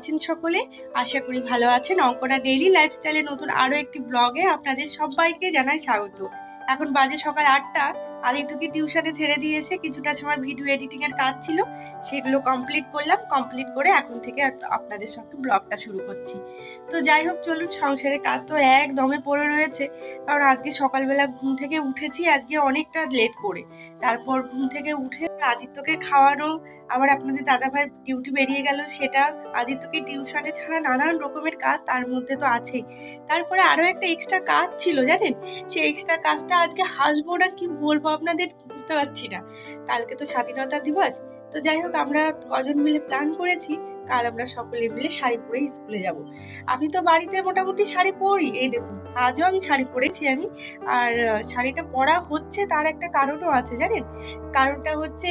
আছেন সকলে। আশা করি ভালো আছেন। অঙ্কনা ডেইলি লাইফস্টাইলে নতুন আরও একটি ব্লগে আপনাদের সবাইকে জানাই স্বাগত। এখন বাজে সকাল আটটা। আদিত্যকে টিউশনে ছেড়ে দিয়ে এসে কিছুটা সময় ভিডিও এডিটিংয়ের কাজ ছিল, সেগুলো কমপ্লিট করলাম। কমপ্লিট করে এখন থেকে আপনাদের সঙ্গে ব্লগটা শুরু করছি। তো যাই হোক, চলুন, সংসারের কাজ তো একদমে পড়ে রয়েছে। কারণ আজকে সকালবেলা ঘুম থেকে উঠেছি, আজকে অনেকটা লেট করে। তারপর ঘুম থেকে উঠে আদিত্যকে খাওয়ানো আবার আপনাদের দাদাভাই ডিউটি বেরিয়ে গেল, সেটা আদিত্যকে টিউশনে ছাড়া নানান রকমের কাজ তার মধ্যে তো আছে তারপরে আরও একটা এক্সট্রা কাজ ছিল, জানেন? সেই এক্সট্রা কাজটা আজকে হাসবো না কি বলব আপনাদের বুঝতে পারছি না। কালকে তো স্বাধীনতা দিবস তো যাই হোক, আমরা কজন মিলে প্ল্যান করেছি, কাল আমরা সকলে মিলে শাড়ি পরেই স্কুলে যাব। আমি তো বাড়িতে মোটামুটি শাড়ি পরি, এই দেখুন, আজও আমি শাড়ি পরেছি আমি। আর শাড়িটা পরা হচ্ছে তার একটা কারণও আছে, জানেন? কারণটা হচ্ছে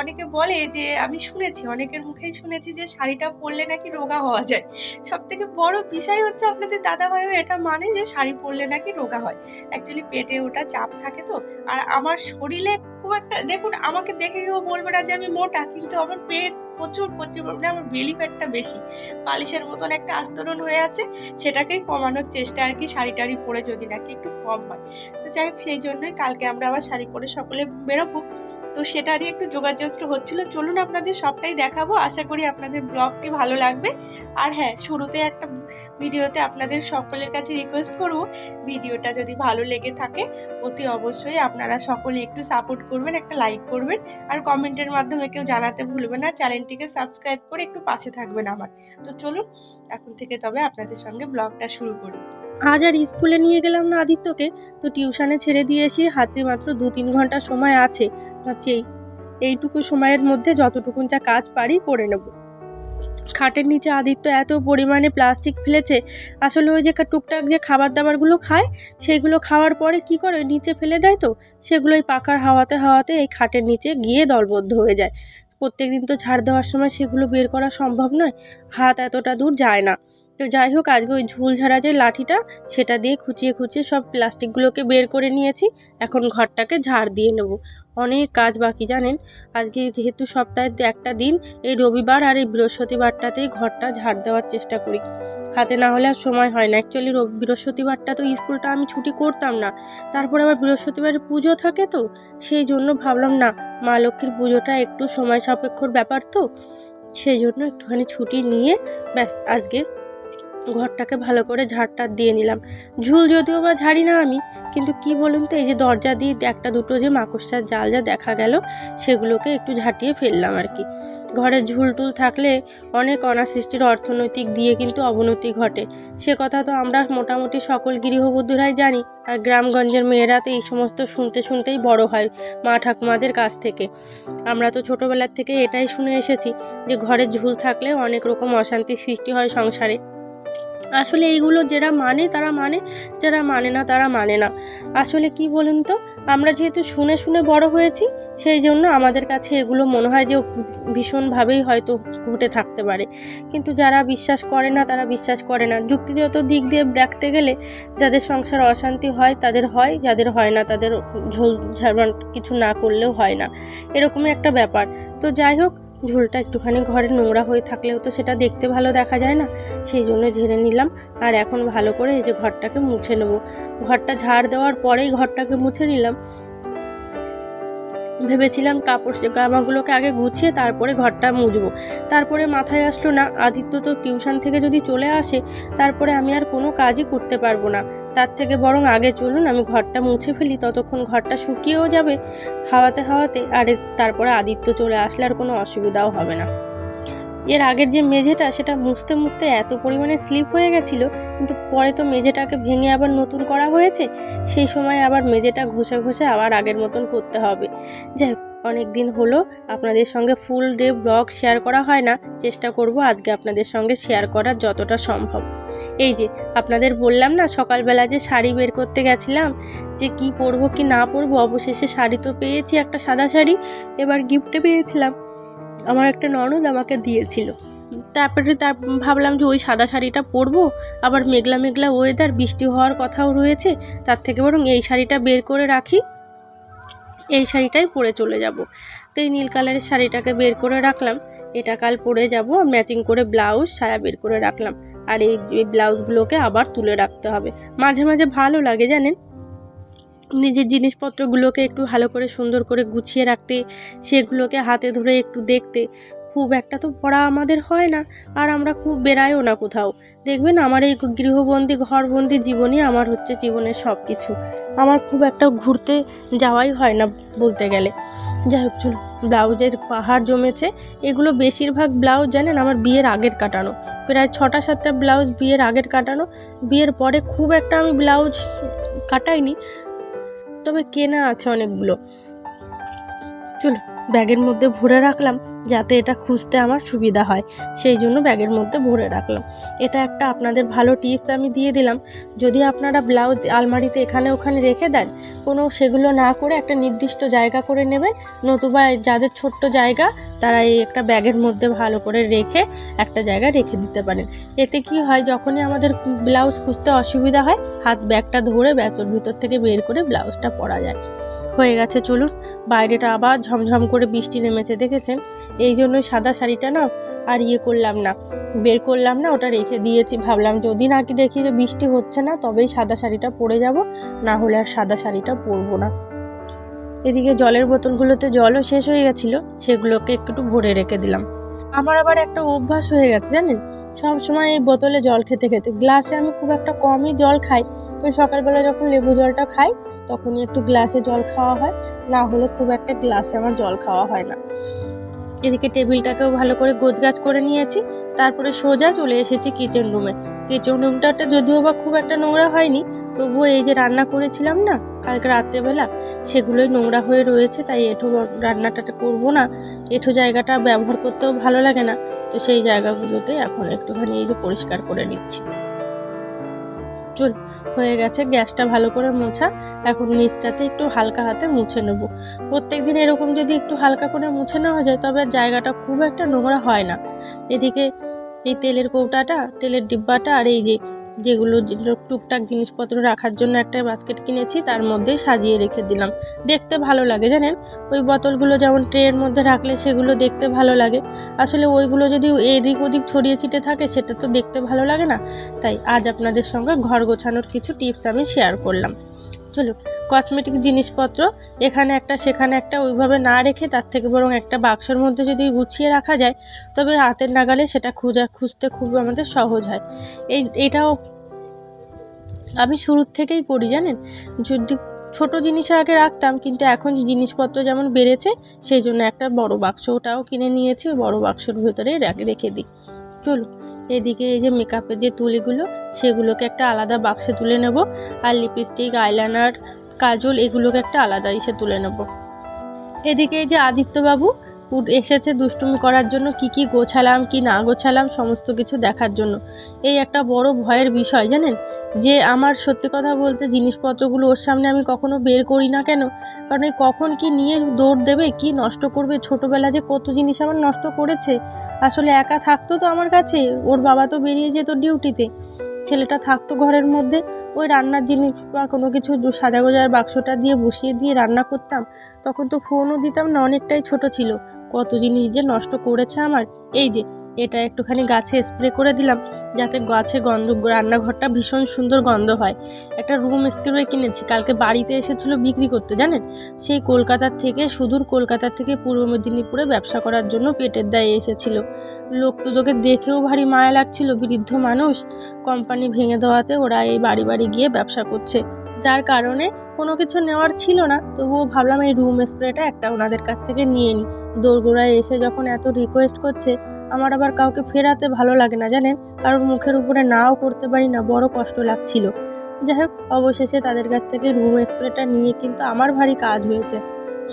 অনেকে বলে যে, আমি শুনেছি, অনেকের মুখেই শুনেছি যে, শাড়িটা পরলে নাকি রোগা হওয়া যায়। সব থেকে বড় বিষয় হচ্ছে আপনাদের দাদা ভাইও এটা মানে যে, শাড়ি পরলে নাকি রোগা হয়। অ্যাকচুয়ালি পেটে ওটা চাপ থাকে তো। আর আমার শরীরে একটা দেখুন আমাকে দেখে কেউ বলবে না যে আমি মোটা কিন্তু আমার পেট প্রচুর প্রচুর পরিমাণে আমার বেলি ফ্যাটটা বেশি। পালিশের মতন একটা আস্তরণ হয়ে আছে সেটাকেই কমানোর চেষ্টা আর কি শাড়ি টাড়ি পরে যদি নাকি একটু কম হয়। তো যাই হোক, সেই জন্যই কালকে আমরা আবার শাড়ি পরে সকলে বেরোবো। তো সেটারই একটু যোগাযোগ হচ্ছিল। চলুন আপনাদের সবটাই দেখাবো। আশা করি আপনাদের ব্লগটি ভালো লাগবে। আর হ্যাঁ শুরুতে একটা ভিডিওতে আপনাদের সকলের কাছে রিকোয়েস্ট করব, ভিডিওটা যদি ভালো লেগে থাকে, অতি অবশ্যই আপনারা সকলে একটু সাপোর্ট করবেন, একটা লাইক করবেন। আর কমেন্টের মাধ্যমে কেউ জানাতে ভুলবেন না। চ্যানেলটিকে সাবস্ক্রাইব করে একটু পাশে থাকবেন আমার। তো চলুন, এখন থেকে তবে আপনাদের সঙ্গে ব্লগটা শুরু করি। আজ আর স্কুলে নিয়ে গেলাম না আদিত্যকে, তো টিউশনে ছেড়ে দিয়ে এসে হাতে মাত্র দু তিন ঘণ্টা সময় আছে। ভাবছি এই, এইটুকু সময়ের মধ্যে যতটুকুন যা কাজ পারি করে নেব। খাটের নিচে আদিত্য এত পরিমাণে প্লাস্টিক ফেলেছে, আসলে ওই যে টুকটাক যে খাবার দাবারগুলো খায়, সেগুলো খাওয়ার পরে কি করে নিচে ফেলে দেয় তো? সেগুলোই পাখার হাওয়াতে হাওয়াতে এই খাটের নিচে গিয়ে দলবদ্ধ হয়ে যায়। প্রত্যেকদিন তো ঝাড় দেওয়ার সময় সেগুলো বের করা সম্ভব নয়, হাত এতটা দূর যায় না। তো যাই হোক, আজকে ওই ঝুল ঝাড়া যে লাঠিটা, সেটা দিয়ে খুঁচিয়ে খুঁচিয়ে সব প্লাস্টিকগুলোকে বের করে নিয়েছি, এখন ঘরটাকে ঝাড় দিয়ে নেব। অনেক কাজ বাকি, জানেন? আজকে যেহেতু সপ্তাহের একটা দিন, এই রবিবার আর এই বৃহস্পতিবারটাতেই ঘরটা ঝাড় দেওয়ার চেষ্টা করি। হাতে না হলে আর সময় হয় না। অ্যাকচুয়ালি বৃহস্পতিবারটা তো স্কুলটা আমি ছুটি করতাম না। তারপরে আবার বৃহস্পতিবার পুজো থাকে তো, সেই জন্য ভাবলাম, না, মা লক্ষ্মীর পুজোটা একটু সময় সাপেক্ষর ব্যাপার তো। সেই জন্য একটুখানি ছুটি নিয়ে, ব্যাস, আজকে ঘরটাকে ভালো করে ঝাড়টা দিয়ে নিলাম। ঝুল যদিও বা ঝাড়ি না আমি, কিন্তু কি বলুন তো, এই যে দরজা দিয়ে একটা দুটো যে মাকড়সার জাল যা দেখা গেল, সেগুলোকে একটু ঝাঁটিয়ে ফেললাম আর কি। ঘরে ঝুল টুল থাকলে অনেক অনাসৃষ্টির অর্থনৈতিক দিয়ে কিন্তু অবনতি ঘটে। সে কথা তো আমরা মোটামুটি সকল গৃহবধূরাই জানি, আর গ্রামগঞ্জের মেয়েরা তো এই সমস্ত শুনতে শুনতেই বড় হয় মা ঠাকুমাদের কাছ থেকে। আমরা তো ছোটোবেলার থেকে এটাই শুনে এসেছি যে ঘরে ঝুল থাকলে অনেক রকম অশান্তির সৃষ্টি হয় সংসারে। আসলে এইগুলো যারা মানে তারা মানে যারা মানে না, তারা মানে না। আসলে কি বলুন তো, আমরা যেহেতু শুনে শুনে বড় হয়েছি, সেই জন্য আমাদের কাছে এগুলো মনে হয় যে ভীষণভাবেই হয়তো ঘটে থাকতে পারে। কিন্তু যারা বিশ্বাস করে না, তারা বিশ্বাস করে না। যুক্তিগত দিক দিয়ে দেখতে গেলে যাদের সংসার অশান্তি হয়, তাদের হয়, যাদের হয় না, তাদের ঝোল ঝাড়বান কিছু না করলেও হয় না। এরকমই একটা ব্যাপার। তো যাই হোক ঝোলটা একটুখানি ঘরে নোংরা হয়ে থাকলেও তো সেটা দেখতে ভালো দেখা যায় না। সেই জন্য ঝেড়ে নিলাম। আর এখন ভালো করে এই যে ঘরটাকে মুছে নেব। ঘরটা ঝাড় দেওয়ার পরেই ঘরটাকে মুছে নিলাম। ভেবেছিলাম কাপড় জামাগুলোকে আগে গুছিয়ে তারপরে ঘরটা মুছবো। তারপরে মাথায় আসলো না, আদিত্য তো টিউশন থেকে যদি চলে আসে, তারপরে আমি আর কোনো কাজই করতে পারব না। তার থেকে বরং আগে চলুন, আমি ঘরটা মুছে ফেলি, ততক্ষণ ঘরটা শুকিয়েও যাবে। হাওয়াতে হাওয়াতে আর তারপরে আদিত্য চলে আসলে আর কোনো অসুবিধাও হবে না। এর আগের যে মেঝেটা, সেটা মুছতে মুছতে এত পরিমাণে স্লিপ হয়ে গেছিল, কিন্তু পরে তো মেঝেটাকে ভেঙে আবার নতুন করা হয়েছে, সেই সময় আবার মেঝেটা ঘষে ঘষে আবার আগের মতন করতে হবে। যাই অনেক দিন হলো, আপনাদের সঙ্গে ফুল ডে ব্লগ শেয়ার করা হয় না। চেষ্টা করব আজকে আপনাদের সঙ্গে শেয়ার করার যতটা সম্ভব। এই যে, আপনাদের বললাম না, সকালবেলা যে শাড়ি বের করতে গেছিলাম, যে কি পরবো কি না পরবো, অবশেষে শাড়ি তো পেয়েছি, একটা সাদা শাড়ি, এবার গিফটে পেয়েছিলাম। আমার একটা ননদ আমাকে দিয়েছিল। তারপরে তার ভাবলাম যে ওই সাদা শাড়িটা পরবো, আবার মেঘলা মেঘলা ওয়েদার বৃষ্টি হওয়ার কথাও রয়েছে, তার থেকে বরং এই শাড়িটা বের করে রাখি। এই শাড়িটাই পরে চলে যাব। তো এই নীল কালারের শাড়িটাকে বের করে রাখলাম। এটা কাল পরে যাব ম্যাচিং করে ব্লাউজ সায়া বের করে রাখলাম। আর এই ব্লাউজগুলোকে আবার তুলে রাখতে হবে। মাঝে মাঝে ভালো লাগে জানেন? নিজের জিনিসপত্রগুলোকে একটু ভালো করে সুন্দর করে গুছিয়ে রাখতে, সেগুলোকে হাতে ধরে একটু দেখতে। খুব একটা তো পড়া আমাদের হয় না, আর আমরা খুব বেরাইও না কোথাও। দেখবেন আমার এই গৃহবন্দী, ঘরবন্দি জীবনই আমার হচ্ছে জীবনের সব কিছু আমার খুব একটা ঘুরতে যাওয়াই হয় না বলতে গেলে। যাই হোক চলো ব্লাউজের পাহাড় জমেছে। এগুলো বেশিরভাগ ব্লাউজ জানেন, আমার বিয়ের আগের কাটানো। প্রায় ছটা সাতটা ব্লাউজ বিয়ের আগের কাটানো। বিয়ের পরে খুব একটা আমি ব্লাউজ কাটাইনি, তবে কেনা আছে অনেকগুলো। চলো ব্যাগের মধ্যে ভরে রাখলাম। যাতে এটা খুঁজতে আমার সুবিধা হয়। সেই জন্য ব্যাগের মধ্যে ভরে রাখলাম। এটা একটা আপনাদের ভালো টিপস আমি দিয়ে দিলাম। যদি আপনারা ব্লাউজ আলমারিতে এখানে ওখানে রেখে দেন, কোনো সেগুলো না করে একটা নির্দিষ্ট জায়গা করে নেবেন, নতুবা যাদের ছোট্ট জায়গা, তারা এই একটা ব্যাগের মধ্যে ভালো করে রেখে একটা জায়গায় রেখে দিতে পারেন। এতে কি হয়, যখনই আমাদের ব্লাউজ খুঁজতে অসুবিধা হয়, হাত ব্যাগটা ধরে ব্যাস ওর ভিতর থেকে বের করে ব্লাউজটা পরা যায়। হয়ে গেছে, চলুন। বাইরেটা আবার ঝমঝম করে বৃষ্টি নেমেছে, দেখেছেন? এই জন্য সাদা শাড়িটা না আর ইয়ে করলাম না। বের করলাম না, ওটা রেখে দিয়েছি। ভাবলাম যদি নাকি দেখি যে বৃষ্টি হচ্ছে না, তবেই সাদা শাড়িটা পরে যাব, না হলে আর সাদা শাড়িটা পরবো না। এদিকে জলের বোতলগুলোতে জলও শেষ হয়ে গেছিল, সেগুলোকে একটু ভরে রেখে দিলাম। আমার আবার একটা অভ্যাস হয়ে গেছে জানেন সব সময় এই বোতলে জল খেতে খেতে। গ্লাসে আমি খুব একটা কমই জল খাই। তো সকালবেলা যখন লেবু জলটা খাই, তখনই একটু গ্লাসে জল খাওয়া হয়। না হলে খুব একটা গ্লাসে আমার জল খাওয়া হয় না। এদিকে টেবিলটাকেও ভালো করে গোছগাছ করে নিয়েছি। তারপরে সোজা চলে এসেছি কিচেন রুমে কিচেন রুমটাতে যদিও বা খুব একটা নোংরা হয়নি তবুও এই যে রান্না করেছিলাম না, কালকে রাত্রেবেলা, সেগুলোই নোংরা হয়ে রয়েছে, তাই এঁঠো রান্নাটা করব না। এঁঠো জায়গাটা ব্যবহার করতেও ভালো লাগে না, তো সেই জায়গাগুলোতে এখন একটুখানি এই যে পরিষ্কার করে নিচ্ছি। চল, হয়ে গেছে, গ্যাসটা ভালো করে মোছা, এখন নিচটাতে একটু হালকা হাতে মুছে নেব। প্রত্যেক দিন এরকম যদি একটু হালকা করে মুছে নেওয়া যায়, তবে জায়গাটা খুব একটা নোংরা হয় না। এদিকে এই তেলের কৌটাটা, তেলের ডিব্বাটা আর এই যে যেগুলো টুকটাক জিনিসপত্র রাখার জন্য একটা বাস্কেট কিনেছি, তার মধ্যে সাজিয়ে রেখে দিলাম। দেখতে ভালো লাগে, জানেন? ওই বোতলগুলো যেমন ট্রের মধ্যে রাখলে সেগুলো দেখতে ভালো লাগে। আসলে ওইগুলো যদি এদিক ওদিক ছড়িয়ে ছিটে থাকে, সেটা তো দেখতে ভালো লাগে না। তাই আজ আপনাদের সঙ্গে ঘর গোছানোর কিছু টিপস আমি শেয়ার করলাম। চলুন কসমেটিক জিনিসপত্র, এখানে একটা, সেখানে একটা, ওইভাবে না রেখে তার থেকে বরং একটা বাক্সের মধ্যে যদি গুছিয়ে রাখা যায়, তবে হাতের নাগালে সেটা খুঁজা, খুঁজতে খুব আমাদের সহজ হয়। এই, এটাও আমি শুরুর থেকেই করি জানেন? যদি ছোট জিনিস আগে রাখতাম, কিন্তু এখন জিনিসপত্র যেমন বেড়েছে, সেই জন্য একটা বড় বাক্স ওটাও কিনে নিয়েছি, ওই বড় বাক্সের ভেতরে রেখে দিই। চলুন, এদিকে এই যে মেকআপের যে তুলিগুলো, সেগুলোকে একটা আলাদা বাক্সে তুলে নেব। আর লিপস্টিক আইলাইনার কাজল এগুলোকে একটা আলাদা ইসে তুলে নেব। এদিকে এই যে আদিত্যবাবু এসেছে দুষ্টুমি করার জন্য, কি কি গোছালাম, কি না গোছালাম, সমস্ত কিছু দেখার জন্য। এই একটা বড় ভয়ের বিষয় জানেন? যে আমার সত্যি কথা বলতে জিনিসপত্রগুলো ওর সামনে আমি কখনো বের করি না কেন? কারণ এই কখন কি নিয়ে দৌড় দেবে, কি নষ্ট করবে, ছোটোবেলা যে কত জিনিস আমার নষ্ট করেছে। আসলে একা থাকতো তো আমার কাছে, ওর বাবা তো বেরিয়ে যেত ডিউটিতে। ছেলেটা থাকতো ঘরের মধ্যে, ওই রান্নার জিনিস বা কোনো কিছু সাজা গোজার বাক্সটা দিয়ে বসিয়ে দিয়ে রান্না করতাম। তখন তো ফোনও দিতাম না, অনেকটাই ছোট ছিল। কত জিনিস যে নষ্ট করেছে আমার। এই যে এটা একটুখানি গাছে স্প্রে করে দিলাম, যাতে গাছে গন্ধ, রান্নাঘরটা ভীষণ সুন্দর গন্ধ হয়। একটা রুম স্প্রে কিনেছি, কালকে বাড়িতে এসেছিল বিক্রি করতে, জানেন? সেই কলকাতার থেকে, সুদূর কলকাতার থেকে পূর্ব মেদিনীপুরে ব্যবসা করার জন্য পেটের দায়ে এসেছিল। লোক দুটোকে দেখেও ভারী মায়া লাগছিল, বৃদ্ধ মানুষ। কোম্পানি ভেঙে দেওয়াতে ওরা এই বাড়ি বাড়ি গিয়ে ব্যবসা করছে। যার কারণে কোনো কিছু নেওয়ার ছিল না। তবুও ভাবলাম এই রুম স্প্রেটা একটা ওনাদের কাছ থেকে নিয়ে নিই দোরগোড়ায় এসে যখন এত রিকোয়েস্ট করছে, আমার আবার কাউকে ফেরাতে ভালো লাগে না, জানেন? কারোর মুখের উপরে নাও করতে পারি না, বড় কষ্ট লাগছিল। যাই হোক, অবশেষে তাদের কাছ থেকে রুম স্প্রেটা নিয়ে কিন্তু আমার ভারী কাজ হয়েছে।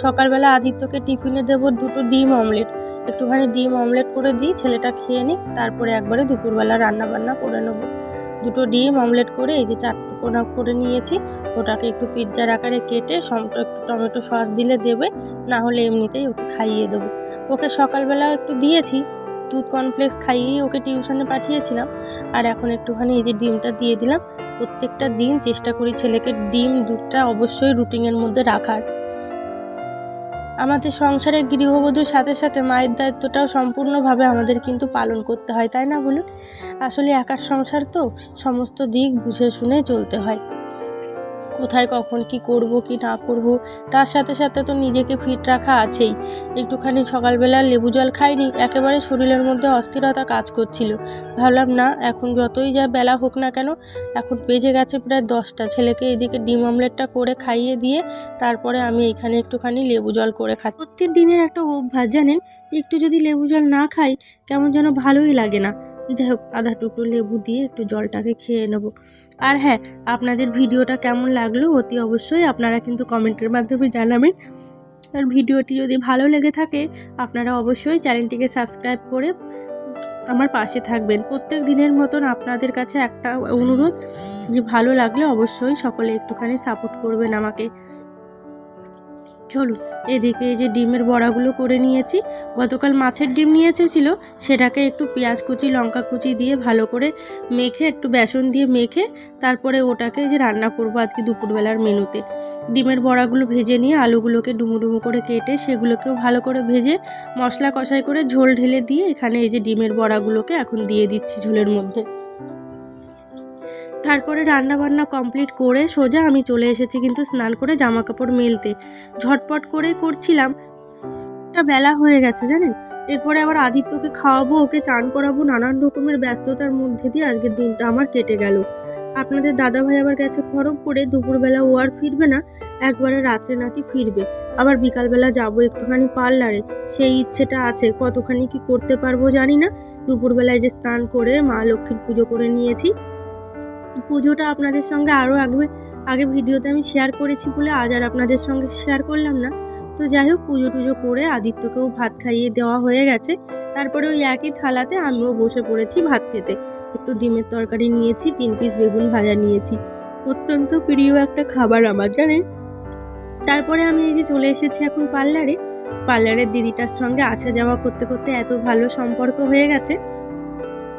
সকালবেলা আদিত্যকে টিফিনে দেবো দুটো ডিম অমলেট। একটুখানি ডিম অমলেট করে দিই, ছেলেটা খেয়ে নিক, তারপরে একবারে দুপুরবেলা রান্না বান্না করে নেব। দুটো ডিম অমলেট করে এই যে চারটে কোনা করে নিয়েছি, ওটাকে একটু পিৎজার আকারে কেটে সম, একটু টমেটো সস দিলে দেবে না হলে এমনিতেই ওকে খাইয়ে দেবো। ওকে সকালবেলা একটু দিয়েছি, দুধ কর্নফ্লেক্স খাইয়েই ওকে টিউশনে পাঠিয়েছিলাম। আর এখন একটুখানি এই যে ডিমটা দিয়ে দিলাম, প্রত্যেকটা দিন চেষ্টা করি ছেলেকে ডিম, দুধটা অবশ্যই রুটিনের মধ্যে রাখার। আমাদের সংসারের গৃহবধূর সাথে সাথে মায়ের দায়িত্বটাও সম্পূর্ণভাবে আমাদের কিন্তু পালন করতে হয়, তাই না বলুন? আসলে একার সংসার তো সমস্ত দিক বুঝে শুনে চলতে হয়। কোথায় কখন কি করব, কি না করব, তার সাথে সাথে তো নিজেকে ফিট রাখা আছেই। একটুখানি সকালবেলা লেবু জল খাইনি, একেবারে শরীরের মধ্যে অস্থিরতা কাজ করছিল। ভাবলাম, না, এখন যতই যা বেলা হোক না কেন, এখন বেজে গেছে প্রায় দশটা। ছেলেকে এদিকে ডিম অমলেটটা করে খাইয়ে দিয়ে তারপরে আমি এখানে একটুখানি লেবু জল করে খাই। প্রত্যেক দিনের একটা অভ্যাস, জানেন? একটু যদি লেবু জল না খাই, কেমন যেন ভালোই লাগে না। যাই হোক আধা টুকরো লেবু দিয়ে একটু জলটাকে খেয়ে নেব। আর হ্যাঁ আপনাদের ভিডিওটা কেমন লাগল অতি অবশ্যই আপনারা কিন্তু কমেন্টের মাধ্যমে জানাবেন। আর ভিডিওটি যদি ভালো লেগে থাকে, আপনারা অবশ্যই চ্যানেলটিকে সাবস্ক্রাইব করে আমার পাশে থাকবেন। প্রত্যেক দিনের মতন আপনাদের কাছে একটা অনুরোধ যে ভালো লাগলে অবশ্যই সকলে একটুখানি সাপোর্ট করবেন আমাকে। চলুন এদিকে এই যে ডিমের বড়াগুলো করে নিয়েছি, গতকাল মাছের ডিম নিয়ে এসেছিল সেটাকে একটু পেঁয়াজ কুচি, লঙ্কা কুচি দিয়ে ভালো করে মেখে, একটু বেসন দিয়ে মেখে, তারপরে ওটাকে যে রান্না করব আজকে দুপুরবেলার মেনুতে। ডিমের বড়াগুলো ভেজে নিয়ে আলুগুলোকে ডুমো ডুমো করে কেটে, সেগুলোকেও ভালো করে ভেজে মশলা কষাই করে ঝোল ঢেলে দিয়ে এখানে এই যে ডিমের বড়াগুলোকে এখন দিয়ে দিচ্ছি ঝোলের মধ্যে। তারপরে রান্না বান্না কমপ্লিট করে সোজা আমি চলে এসেছি কিন্তু স্নান করে জামা কাপড় মেলতে। ঝটপট করে করছিলাম। একটা বেলা হয়ে গেছে, জানেন? এরপরে আবার আদিত্যকে খাওয়াবো, ওকে চান করাবো, নানান রকমের ব্যস্ততার মধ্যে দিয়ে আজকের দিনটা আমার কেটে গেল। আপনাদের দাদাভাই আবার গেছে খড়গপুরে, দুপুরবেলা ও আর ফিরবে না, একবারে রাত্রে নাকি ফিরবে। আবার বিকালবেলা যাব একটুখানি পার্লারে, সেই ইচ্ছেটা আছে, কতখানি কি করতে পারব জানি না। দুপুরবেলায় যে স্নান করে মা লক্ষ্মীর পুজো করে নিয়েছি পুজোটা আপনাদের সঙ্গে আরও আগে আগে ভিডিওতে আমি শেয়ার করেছি বলে আজ আর আপনাদের সঙ্গে শেয়ার করলাম না। তো যাই হোক, পুজো টুজো করে আদিত্যকেও ভাত খাইয়ে দেওয়া হয়ে গেছে। তারপরে ওই একই থালাতে আমিও বসে পড়েছি ভাত খেতে। একটু ডিমের তরকারি নিয়েছি, তিন পিস বেগুন ভাজা নিয়েছি। অত্যন্ত প্রিয় একটা খাবার আমার, জানেন? তারপরে আমি এই যে চলে এসেছি এখন পার্লারে। পার্লারের দিদিটার সঙ্গে আসা যাওয়া করতে করতে এত ভালো সম্পর্ক হয়ে গেছে।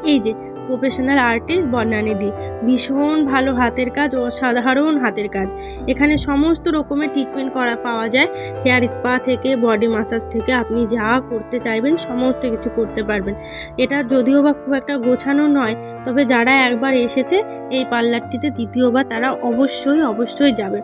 এই যে প্রফেশনাল আর্টিস্ট বর্ণানিধি ভীষণ ভালো হাতের কাজ ও সাধারণ হাতের কাজ। এখানে সমস্ত রকমের ট্রিটমেন্ট করা পাওয়া যায়। হেয়ার স্পা থেকে বডি মাসাজ থেকে আপনি যা করতে চাইবেন, সমস্ত কিছু করতে পারবেন। এটা যদিও বা খুব একটা গোছানো নয়, তবে যারা একবার এসেছে, এই পার্লারটিতে দ্বিতীয়বার তারা অবশ্যই অবশ্যই যাবে।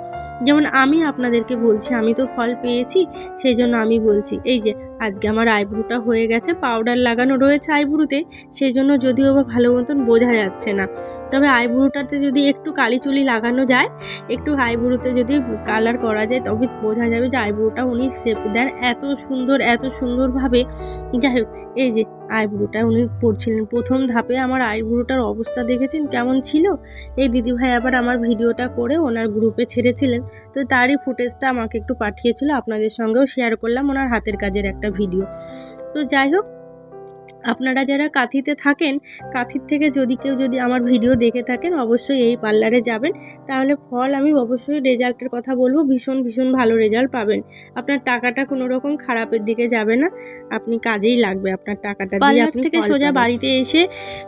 যেমন আমি আপনাদেরকে বলছি, আমি তো ফল পেয়েছি, সেই জন্য আমি বলছি, এই যে আজকে আমার আইব্রুটা হয়ে গেছে, পাউডার লাগানো রয়েছে আইব্রুতে, সেই জন্য যদিও বা ভালো মতন বোঝা যাচ্ছে না। তবে আইব্রুটাতে যদি একটু কালি চুলি লাগানো যায়, একটু আইব্রুতে যদি কালার করা যায়, তবে বোঝা যাবে যে আইব্রুটা উনি শেপ দেন এত সুন্দর, এত সুন্দরভাবে। যাই হোক, এই যে আইব্রুটা উনি পড়ছিলেন। প্রথম ধাপে আমার আইব্রুটার অবস্থা দেখেছেন, কেমন ছিল? এই দিদিভাই আবার আমার ভিডিওটা করে ওনার গ্রুপে ছেড়েছিলেন। তো তারই ফুটেজটা আমাকে একটু পাঠিয়েছিল, আপনাদের সঙ্গেও শেয়ার করলাম ওনার হাতের কাজের একটা ভিডিও তো যাই হোক আপনারা যারা কাঁথিতে থাকেন কাঁথির থেকে যদি কেউ যদি আমার ভিডিও দেখে থাকেন অবশ্যই এই পার্লারে যাবেন। তাহলে ফল আমি অবশ্যই রেজাল্টের কথা বলব ভীষণ ভীষণ ভালো রেজাল্ট পাবেন। আপনার টাকাটা কোনো রকম খারাপের দিকে যাবে না আপনি কাজেই লাগবে আপনার টাকাটা দিয়ে আপনি থেকে সোজা বাড়িতে এসে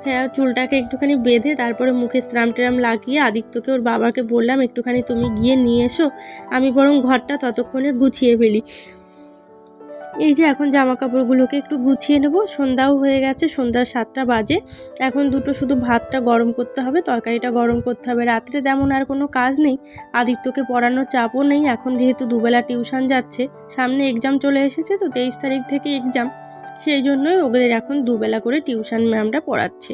হ্যাঁ, চুলটাকে একটুখানি বেঁধে তারপরে মুখে স্ট্রাম ট্রাম লাগিয়ে আদিত্যকে ওর বাবাকে বললাম একটুখানি তুমি গিয়ে নিয়ে এসো আমি বরং ঘরটা ততক্ষণে গুছিয়ে ফেলি। এই যে এখন জামা কাপড়গুলোকে একটু গুছিয়ে নেব। সন্ধ্যাও হয়ে গেছে, সন্ধ্যা সাতটা বাজে। এখন দুটো শুধু ভাতটা গরম করতে হবে, তরকারিটা গরম করতে হবে। রাত্রে তেমন আর কোনো কাজ নেই, আদিত্যকে পড়ানোর চাপও নেই। এখন যেহেতু দুবেলা টিউশন যাচ্ছে, সামনে এক্সাম চলে এসেছে তো তেইশ তারিখ থেকে এক্সাম সেই জন্যই ওদের এখন দুবেলা করে টিউশন ম্যামটা পড়াচ্ছে।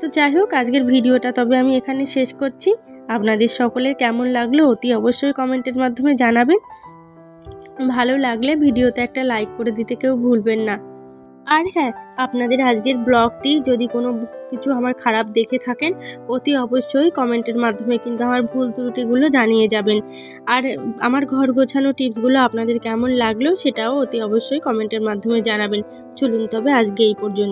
তো যাই হোক, আজকের ভিডিওটা তবে আমি এখানে শেষ করছি। আপনাদের সকলের কেমন লাগল অতি অবশ্যই কমেন্টের মাধ্যমে জানাবেন। ভালো লাগলে ভিডিওতে একটা লাইক করে দিতে কেউ ভুলবেন না। আর হ্যাঁ আপনাদের আজকের ব্লগটি যদি কোনো কিছু আমার খারাপ দেখে থাকেন, অতি অবশ্যই কমেন্টের মাধ্যমে কিন্তু আমার ভুল ত্রুটিগুলো জানিয়ে যাবেন। আর আমার ঘর গোছানো টিপসগুলো আপনাদের কেমন লাগল সেটাও অতি অবশ্যই কমেন্টের মাধ্যমে জানাবেন। চলুন তবে আজকে এই পর্যন্ত।